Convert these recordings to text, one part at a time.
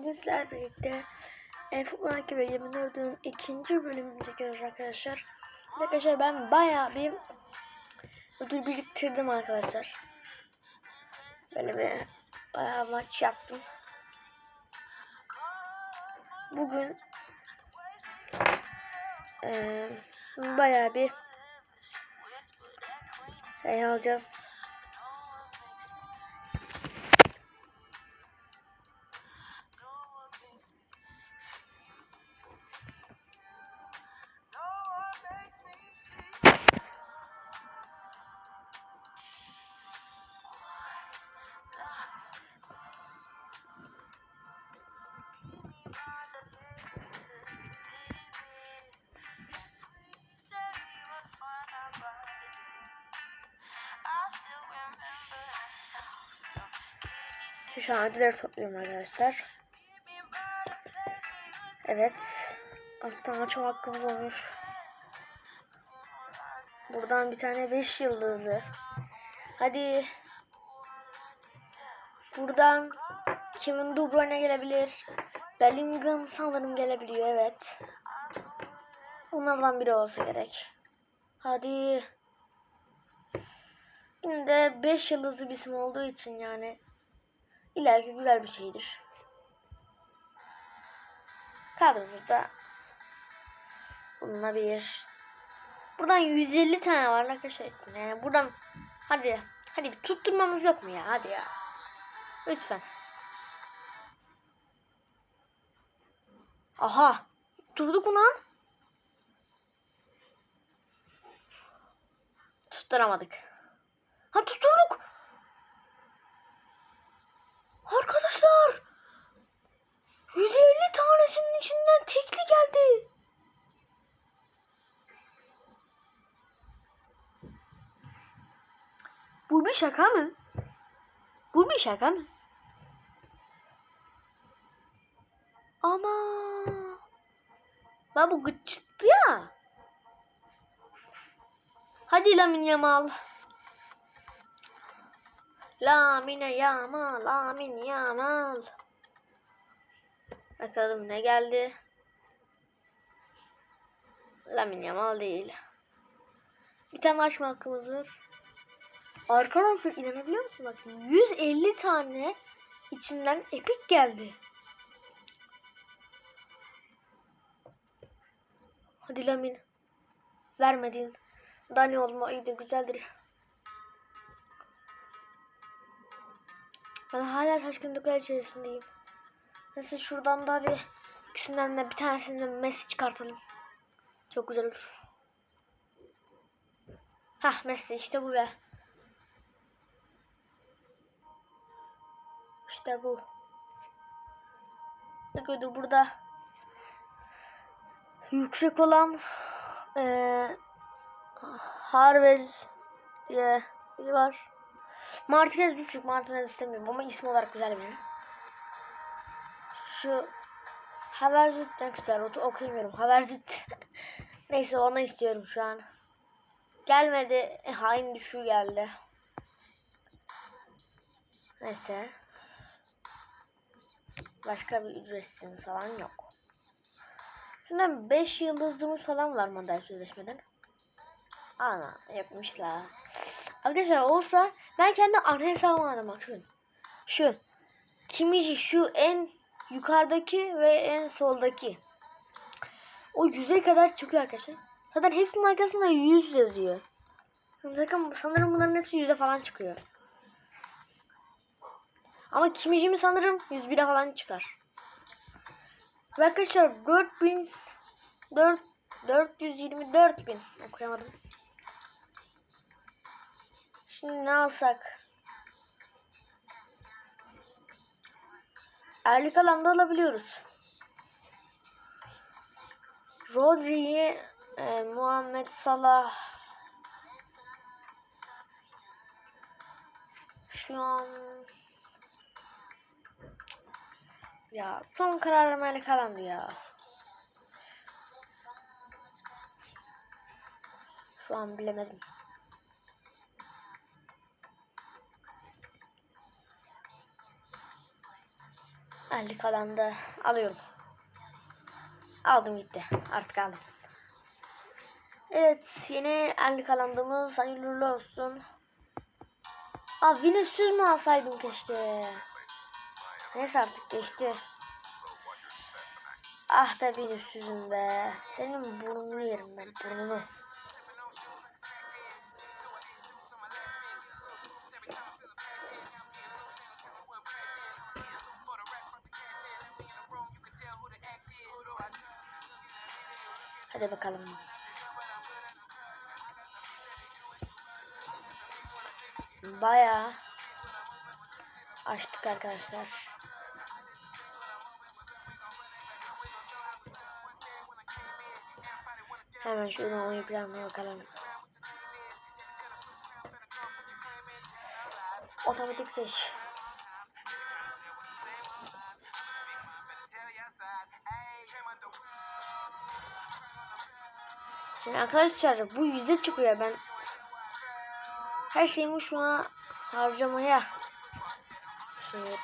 Bugün sizlerle birlikte F12 ve 24'ün ikinci bölümünü çekiyoruz arkadaşlar. Arkadaşlar ben bayağı bir ödül biriktirdim arkadaşlar. Böyle bir bayağı maç yaptım. Bugün eee bayağı bir şey alacağız. Şu an ödülleri topluyorum arkadaşlar. Evet. Alttan açma hakkımız olmuş. Buradan bir tane 5 yıldızlı. Hadi. Buradan Kevin De Bruyne gelebilir. Bellingham sanırım gelebiliyor evet. Onlardan biri olsa gerek. Hadi. De 5 yıldızlı bir isim olduğu için yani ileriki güzel bir şeydir. Kadromuzda bulunabilir. Buradan 150 tane var arkadaşlar. Yani buradan hadi hadi bir tutturmamız yok mu ya? Hadi ya. Lütfen. Aha. Durduk mu lan? Tutturamadık. Ha tutturduk. Arkadaşlar. 150 tanesinin içinden tekli geldi. Bu bir şaka mı? Bu bir şaka mı? Ama ben bu gıçtı ya. Hadi Lamin Yamal. Lamine Yamal, Lamin Yamal. Bakalım ne geldi. Lamin Yamal değil. Bir tane açma hakkımız var. Arkadaşlar inanabiliyor musun? Bak 150 tane içinden epik geldi. Hadi Lamin. Vermedin. Dani olma iyiydi güzeldir. Ben hala şaşkınlıklar içerisindeyim. Neyse şuradan da bir ikisinden de bir tanesinden Messi çıkartalım. Çok güzel olur. Hah Messi işte bu be. İşte bu. Ne gördü burada? Yüksek olan eee Harvey diye biri var. Martinez düşük. Martinez istemiyorum ama ismi olarak güzel benim. Şu Haverzit ne güzel. Otu okuyamıyorum. Haverzit. Neyse onu istiyorum şu an. Gelmedi. E, hain düşüğü geldi. Neyse. Başka bir ücretsiz falan yok. Şundan 5 yıldızlığımız falan var model sözleşmeden. Ana yapmışlar. Arkadaşlar olsa ben kendi ana hesabıma aldım bak şu. Şu. Kimiji şu en yukarıdaki ve en soldaki. O yüze kadar çıkıyor arkadaşlar. Zaten hepsinin arkasında 100 yazıyor. Bakın sanırım bunların hepsi yüze falan çıkıyor. Ama kimijimi sanırım 101'e falan çıkar. Ve arkadaşlar 4000 4 424 bin okuyamadım. Şimdi ne alsak? Erlik alanda alabiliyoruz. Rodri'yi e, Muhammed Salah şu an ya son kararım Erlik alandı ya. Şu an bilemedim. 50 kalan da alıyorum. Aldım gitti. Artık aldım. Evet yeni 50 kalandığımız hayırlı olsun. Aa Vinicius mu alsaydım keşke. Neyse artık geçti. Ah be Vinicius'um be. Senin burnunu yerim ben burnunu. Hadi bakalım. Bayağı açtık arkadaşlar. Hemen şuradan oyun planına bakalım. Otomatik seç. Şimdi arkadaşlar bu yüze çıkıyor ben her şeyimi şuna harcamaya düşünüyorum.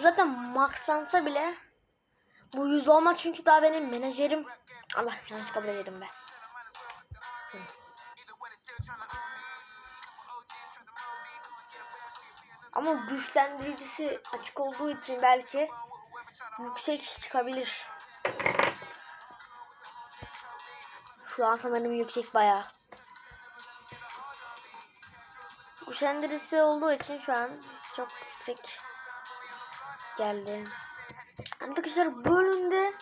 Zaten maxlansa bile bu yüz olmaz çünkü daha benim menajerim Allah yanlış kabul ederim be. Hı. Ama güçlendiricisi açık olduğu için belki yüksek çıkabilir. Şu an sanırım yüksek bayağı. Güçlendiricisi olduğu için şu an çok yüksek geldi. Arkadaşlar bölümde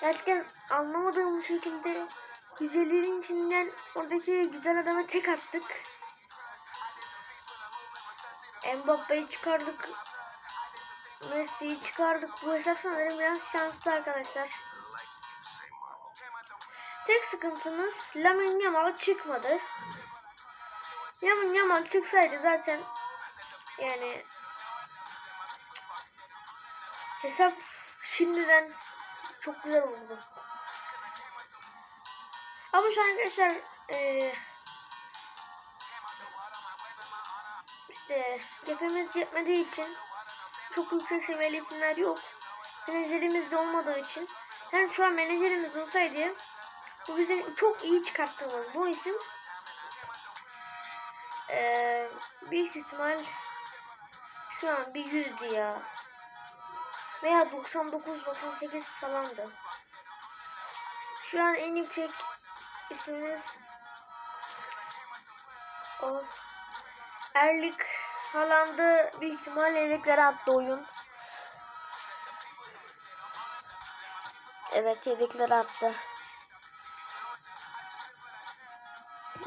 gerçekten anlamadığım şekilde güzellerin içinden oradaki güzel adama tek attık. Mbappe'yi çıkardık. Messi'yi çıkardık. Bu hesap sanırım biraz şanslı arkadaşlar. Tek sıkıntımız Lamine Yamal çıkmadı. Lamine Yamal çıksaydı zaten yani hesap şimdiden çok güzel oldu. Ama şu an arkadaşlar eee işte cepimiz yetmediği için çok yüksek seviyeli isimler yok. Menajerimiz de olmadığı için yani şu an menajerimiz olsaydı bu bizim çok iyi çıkarttığımız bu isim ee, büyük ihtimal şu an bir yüzdü ya veya 99 98 falandı. Şu an en yüksek ismimiz o Erlik Haaland'ı büyük ihtimal yedeklere attı oyun. Evet yedeklere attı.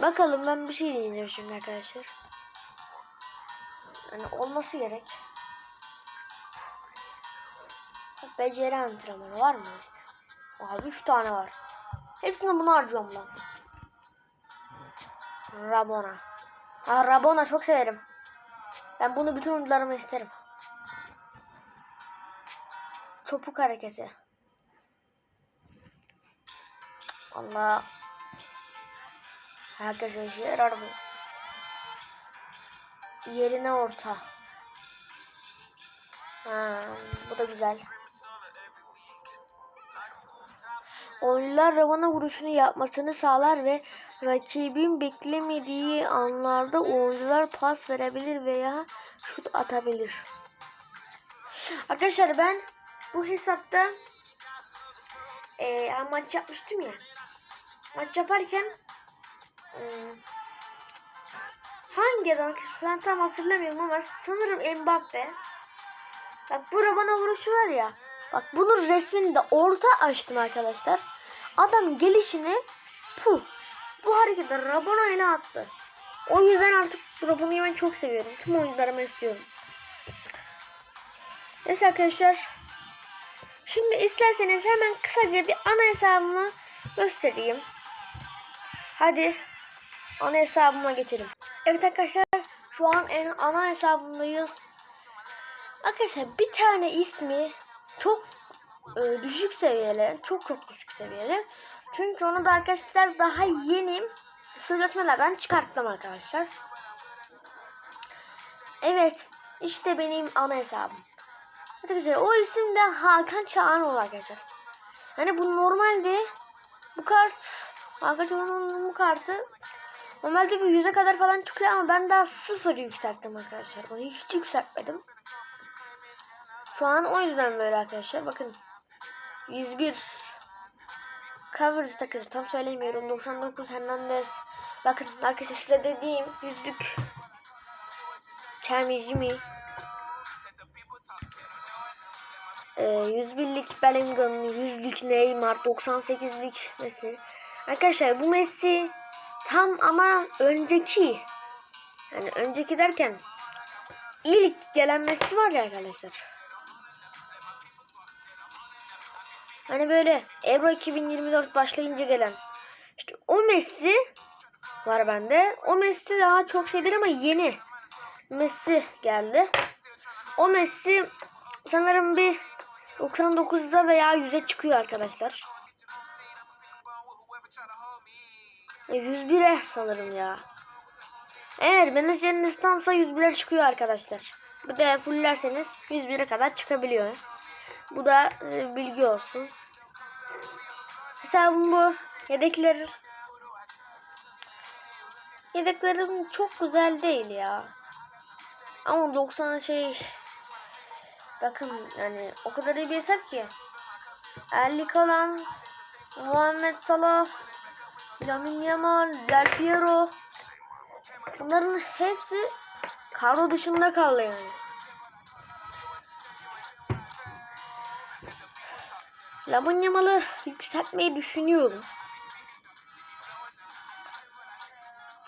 Bakalım ben bir şey deneyeceğim şimdi arkadaşlar. Yani olması gerek. Beceri antrenmanı var mı? Abi 3 tane var. Hepsini bunu harcıyorum lan. Rabona. Ah Rabona çok severim. Ben bunu bütün oyuncularıma isterim. Topuk hareketi. Allah. Herkese işe yarar bu. Yerine orta. Ha, bu da güzel. Oyuncular Rabona vuruşunu yapmasını sağlar ve rakibin beklemediği anlarda oyuncular pas verebilir veya şut atabilir. Arkadaşlar ben bu hesapta e, maç yapmıştım ya. Maç yaparken e, hangi adam ben tam hatırlamıyorum ama sanırım Mbappe. Bak bu Rabona vuruşu var ya. Bak bunun resmini de orta açtım arkadaşlar. Adam gelişini puh bu hareketi Rabona ile attı. O yüzden artık Rabona'yı ben çok seviyorum. Tüm oyuncularıma istiyorum. Neyse arkadaşlar. Şimdi isterseniz hemen kısaca bir ana hesabımı göstereyim. Hadi ana hesabıma geçelim. Evet arkadaşlar şu an en ana hesabımdayız. Arkadaşlar bir tane ismi çok e, düşük seviyeli. Çok çok düşük seviyeli. Çünkü onu da arkadaşlar daha yeni sözleşmelerden çıkarttım arkadaşlar. Evet. işte benim ana hesabım. Arkadaşlar o isim de Hakan Çağanoğlu arkadaşlar. Yani bu normalde bu kart Hakan Çağanoğlu'nun bu kartı normalde bir yüze kadar falan çıkıyor ama ben daha sıfır yükselttim arkadaşlar. Onu hiç yükseltmedim. Şu an o yüzden böyle arkadaşlar. Bakın 101 cover takır tam söylemiyorum. 99 Hernandez. Bakın arkadaşlar size dediğim yüzlük Kermi Jimmy ee, 101'lik Bellingham, 100'lük Neymar, 98'lik Messi. Arkadaşlar bu Messi tam ama önceki yani önceki derken ilk gelen Messi var ya arkadaşlar. Hani böyle Euro 2024 başlayınca gelen. İşte o Messi var bende. O Messi daha çok şeydir ama yeni. Messi geldi. O Messi sanırım bir 99'da veya 100'e çıkıyor arkadaşlar. E, 101'e sanırım ya. Eğer menajerin istansa 101'e çıkıyor arkadaşlar. Bir de fullerseniz 101'e kadar çıkabiliyor. Bu da e, bilgi olsun. Hesabım bu. Yedekler Yedeklerim çok güzel değil ya. Ama 90 şey bakın yani o kadar iyi bir hesap ki. Erlik olan Muhammed Salah Lamine Yamal, Del Piero bunların hepsi kadro dışında kaldı yani. Lamine Yamal'ı yükseltmeyi düşünüyorum.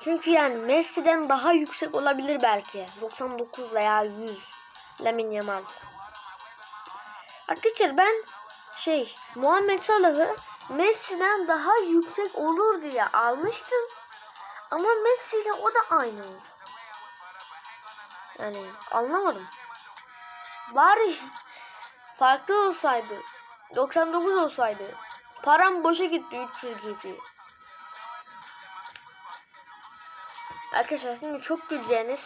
Çünkü yani Messi'den daha yüksek olabilir belki. 99 veya 100 Lamine Yamal. Arkadaşlar ben şey Muhammed Salah'ı Messi'den daha yüksek olur diye almıştım. Ama Messi ile o da aynı. Yani anlamadım. Bari farklı olsaydı. 99 olsaydı. Param boşa gitti 300 gibi. Arkadaşlar şimdi çok güleceğiniz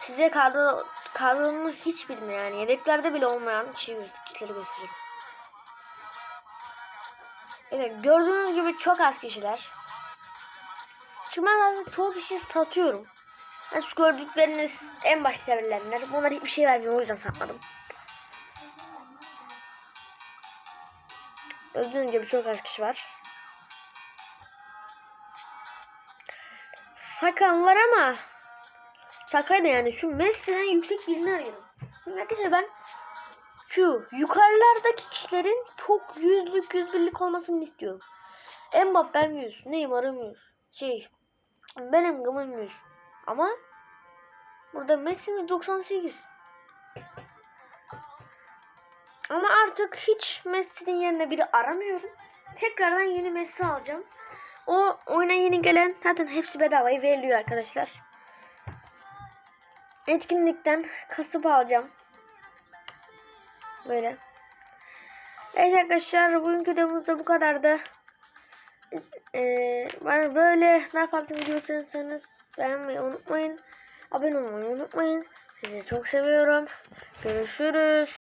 size kadro kadromu hiç bilmeyen yani yedeklerde bile olmayan kişi, kişileri göstereyim. Evet gördüğünüz gibi çok az kişiler. Şimdi ben zaten çoğu kişi satıyorum. Yani şu gördükleriniz en baş sevilenler. Bunlara hiçbir şey vermiyor o yüzden satmadım. Gördüğünüz gibi çok az kişi var. Sakan var ama Sakan da yani şu Messi'den yüksek birini arıyorum. Şimdi arkadaşlar ben şu yukarılardaki kişilerin çok yüzlük yüz olmasını istiyorum. Mbappe'm 100, Neymar'ım 100. Şey benim gımım 100. Ama burada Messi'miz 98. Ama artık hiç Messi'nin yerine biri aramıyorum. Tekrardan yeni Messi alacağım. O oyuna yeni gelen zaten hepsi bedavaya veriliyor arkadaşlar. Etkinlikten kasıp alacağım. Böyle. Evet arkadaşlar bugünkü videomuz da bu kadardı. Ee, böyle daha fazla video istiyorsanız beğenmeyi unutmayın. Abone olmayı unutmayın. Sizi çok seviyorum. Görüşürüz.